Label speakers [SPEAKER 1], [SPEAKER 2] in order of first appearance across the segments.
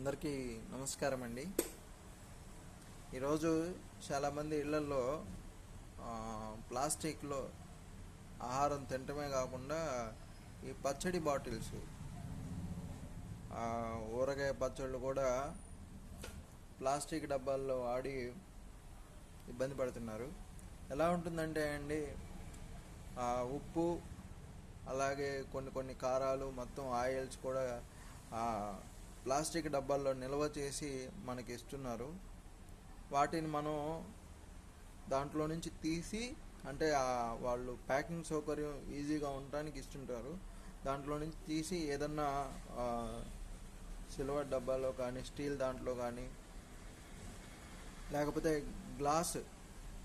[SPEAKER 1] అందరికీ నమస్కారం అండి ఈరోజు చాలామంది ఇళ్ళలో ప్లాస్టిక్లో ఆహారం తినటమే కాకుండా ఈ పచ్చడి బాటిల్స్ ఊరగాయ పచ్చళ్ళు కూడా ప్లాస్టిక్ డబ్బాల్లో వాడి ఇబ్బంది పడుతున్నారు. ఎలా ఉంటుందంటే అండి ఉప్పు అలాగే కొన్ని కొన్ని కారాలు మొత్తం ఆయిల్స్ కూడా ప్లాస్టిక్ డబ్బాల్లో నిల్వ చేసి మనకి ఇస్తున్నారు. వాటిని మనం దాంట్లో నుంచి తీసి అంటే వాళ్ళు ప్యాకింగ్ సౌకర్యం ఈజీగా ఉండటానికి ఇస్తుంటారు. దాంట్లో నుంచి తీసి ఏదన్నా సిల్వర్ డబ్బాలో కానీ స్టీల్ దాంట్లో కానీ లేకపోతే గ్లాస్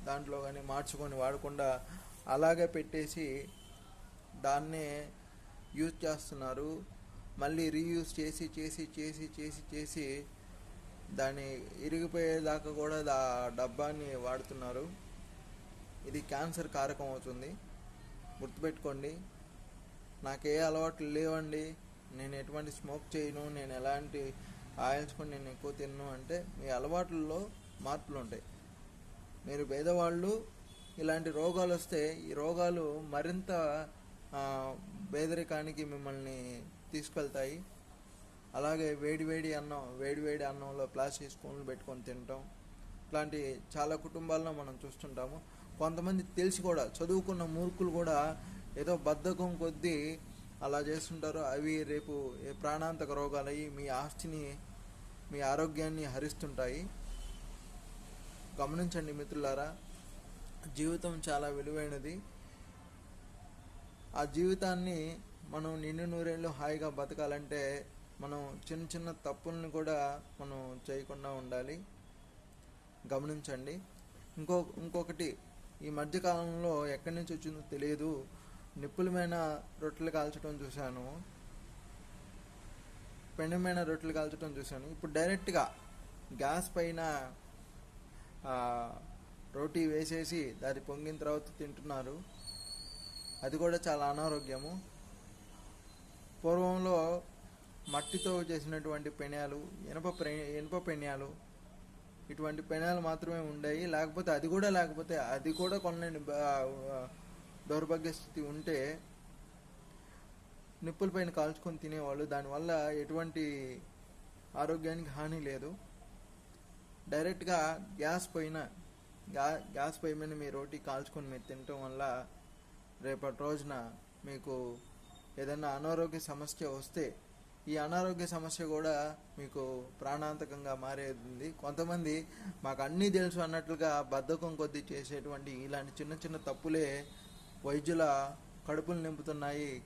[SPEAKER 1] దాంట్లో కానీ మార్చుకొని వాడకుండా అలాగే పెట్టేసి దాన్నే యూజ్ చేస్తున్నారు. మళ్ళీ రీయూజ్ చేసి చేసి చేసి చేసి చేసి దాన్ని ఇరిగిపోయేదాకా కూడా దా డబ్బాని వాడుతున్నారు. ఇది క్యాన్సర్ కారకం అవుతుంది. గుర్తుపెట్టుకోండి. నాకు ఏ అలవాట్లు లేవండి. నేను ఎటువంటి స్మోక్ చేయను. నేను ఎలాంటి ఆయిల్స్ కూడా నేను ఎక్కువ తిన్ను అంటే మీ అలవాట్లలో మార్పులు ఉంటాయి. మీరు పేదవాళ్ళు ఇలాంటి రోగాలు వస్తే ఈ రోగాలు మరింత పేదరికానికి మిమ్మల్ని తీసుకెళ్తాయి. అలాగే వేడి వేడి అన్నం వేడి వేడి అన్నంలో ప్లాస్టిక్ స్పూన్లు పెట్టుకొని తినటం ఇట్లాంటి చాలా కుటుంబాల్లో మనం చూస్తుంటాము. కొంతమంది తెలిసి కూడా చదువుకున్న మూర్ఖులు కూడా ఏదో బద్ధకం కొద్దీ అలా చేస్తుంటారు. అవి రేపు ఏ ప్రాణాంతక రోగాలు అయ్యి మీ ఆస్తిని మీ ఆరోగ్యాన్ని హరిస్తుంటాయి. గమనించండి మిత్రులారా జీవితం చాలా విలువైనది. ఆ జీవితాన్ని మనం నిండు నూరేళ్ళు హాయిగా బతకాలంటే మనం చిన్న చిన్న తప్పులను కూడా మనం చేయకుండా ఉండాలి. గమనించండి. ఇంకో ఇంకొకటి ఈ మధ్యకాలంలో ఎక్కడి నుంచి వచ్చిందో తెలియదు. నిప్పులమైన రొట్టెలు కాల్చడం చూశాను. పెండమైన రొట్టెలు కాల్చడం చూశాను. ఇప్పుడు డైరెక్ట్గా గ్యాస్ పైన రోటీ వేసేసి దాన్ని పొంగిన తర్వాత తింటున్నారు. అది కూడా చాలా అనారోగ్యము. పూర్వంలో మట్టితో చేసినటువంటి పెణాలు ఇనప ఇనప పెణ్యాలు పెణాలు ఇటువంటి పెణాలు మాత్రమే ఉండేవి. లేకపోతే అది కూడా లేకపోతే అది కూడా కొన్ని దౌర్భాగ్య స్థితి ఉంటే నిప్పుల పైన కాల్చుకొని తినేవాళ్ళు. దానివల్ల ఎటువంటి ఆరోగ్యానికి హాని లేదు. డైరెక్ట్గా గ్యాస్ పైన గ్యా గ్యాస్ పై మీద మీ రోటీ కాల్చుకొని మీరు తినటం వల్ల రేపటి రోజున మీకు ఏదైనా అనారోగ్య సమస్య వస్తే ఈ అనారోగ్య సమస్య కూడా మీకు ప్రాణాంతకంగా మారేది. కొంతమంది మాకు అన్నీ తెలుసు అన్నట్లుగా బద్ధకం కొద్దీ చేసేటువంటి ఇలాంటి చిన్న చిన్న తప్పులే వైద్యుల కడుపులు నింపుతున్నాయి.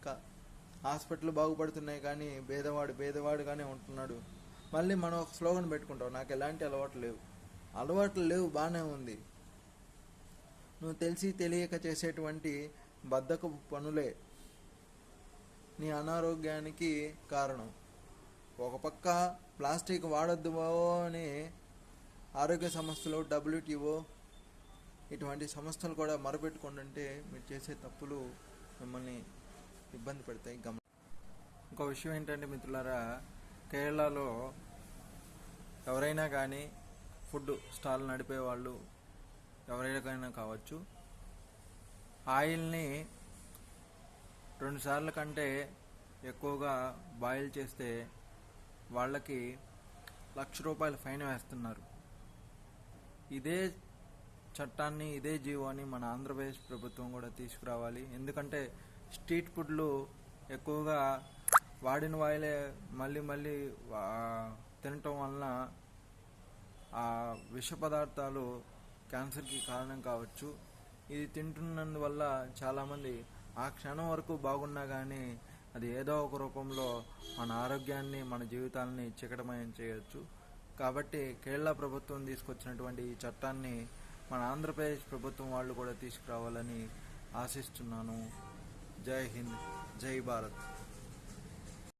[SPEAKER 1] హాస్పిటల్ బాగుపడుతున్నాయి కానీ భేదవాడు భేదవాడుగానే ఉంటున్నాడు. మళ్ళీ మనం ఒక స్లోగన్ పెట్టుకుంటాం నాకు ఎలాంటి అలవాట్లు లేవు. అలవాట్లు లేవు బాగానే ఉంది. నువ్వు తెలిసి తెలియక చేసేటువంటి బద్ధకపు పనులే నీ అనారోగ్యానికి కారణం. ఒక పక్క ప్లాస్టిక్ వాడద్దు అని ఆరోగ్య సంస్థలు డబ్ల్యూటీఓ ఇటువంటి సంస్థలు కూడా మొరపెట్టుకుంటుంటే మీరు చేసే తప్పులు మిమ్మల్ని ఇబ్బంది పెడతాయి. గమ ఇంకో విషయం ఏంటంటే మిత్రులారా కేరళలో ఎవరైనా కానీ ఫుడ్ స్టాల్ నడిపే వాళ్ళు ఎవరైనా కావచ్చు ఆయిల్ని రెండు సార్ల కంటే ఎక్కువగా బాయిల్ చేస్తే వాళ్ళకి లక్ష రూపాయల ఫైన్ వేస్తున్నారు. ఇదే చట్టాన్ని ఇదే జీవోని మన ఆంధ్రప్రదేశ్ ప్రభుత్వం కూడా తీసుకురావాలి. ఎందుకంటే స్ట్రీట్ ఫుడ్లు ఎక్కువగా వాడిన వాయిలే మళ్ళీ మళ్ళీ తినటం వలన ఆ విష పదార్థాలు క్యాన్సర్కి కారణం కావచ్చు. ఇది తింటున్నందువల్ల చాలామంది ఆ క్షణం వరకు బాగున్నా కానీ అది ఏదో ఒక రూపంలో మన ఆరోగ్యాన్ని మన జీవితాలని చికటమయం చేయొచ్చు. కాబట్టి కేరళ ప్రభుత్వం తీసుకొచ్చినటువంటి ఈ చట్టాన్ని మన ఆంధ్రప్రదేశ్ ప్రభుత్వం వాళ్ళు కూడా తీసుకురావాలని ఆశిస్తున్నాను. జై హింద్ జై భారత్.